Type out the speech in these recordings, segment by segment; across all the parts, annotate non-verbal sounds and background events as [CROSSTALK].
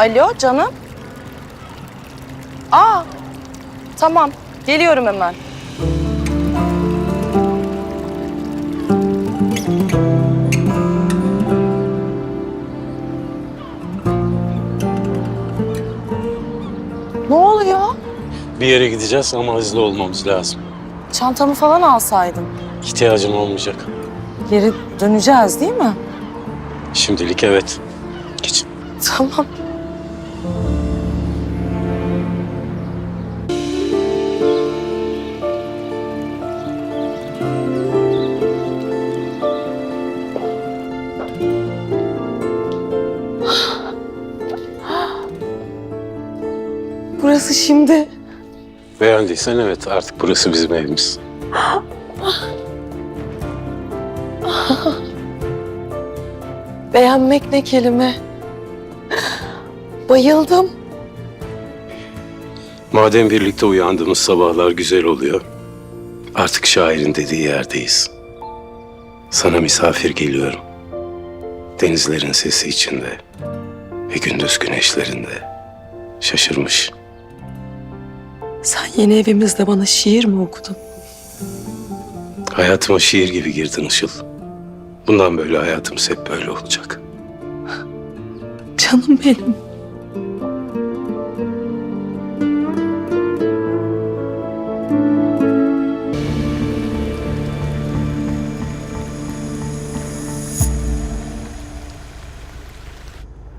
Alo canım. Aa, tamam. Geliyorum hemen. Ne oluyor? Bir yere gideceğiz ama hızlı olmamız lazım. Çantamı falan alsaydım. İhtiyacım olmayacak. Geri döneceğiz değil mi? Şimdilik evet. Geç. Tamam. Burası şimdi. Beğendiysen evet artık burası bizim evimiz. [GASPS] Beğenmek ne kelime. Bayıldım. Madem birlikte uyandığımız sabahlar güzel oluyor. Artık şairin dediği yerdeyiz. Sana misafir geliyorum. Denizlerin sesi içinde ve gündüz güneşlerinde. Şaşırmış. Sen yeni evimizde bana şiir mi okudun? Hayatıma şiir gibi girdin Işıl. Bundan böyle hayatımız hep böyle olacak. Canım benim.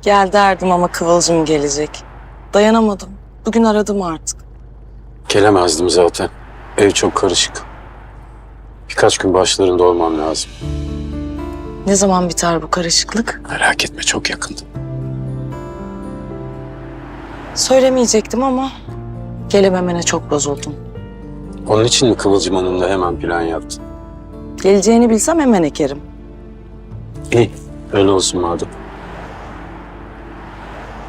Gel derdim ama Kıvılcım gelecek. Dayanamadım. Bugün aradım artık. Gelemezdim zaten. Ev çok karışık. Birkaç gün başlarında olmam lazım. Ne zaman biter bu karışıklık? Merak etme çok yakında. Söylemeyecektim ama gelememene çok bozuldum. Onun için mi Kıvılcım Hanım'la hemen plan yaptın? Geleceğini bilsem hemen ekerim. İyi, öyle olsun madem.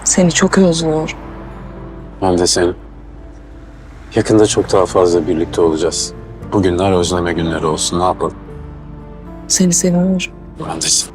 Seni çok özlüyorum. Ben de seni. Yakında çok daha fazla birlikte olacağız. Bugünler özleme günleri olsun, ne yapalım? Seni seviyorum. Ben de seni.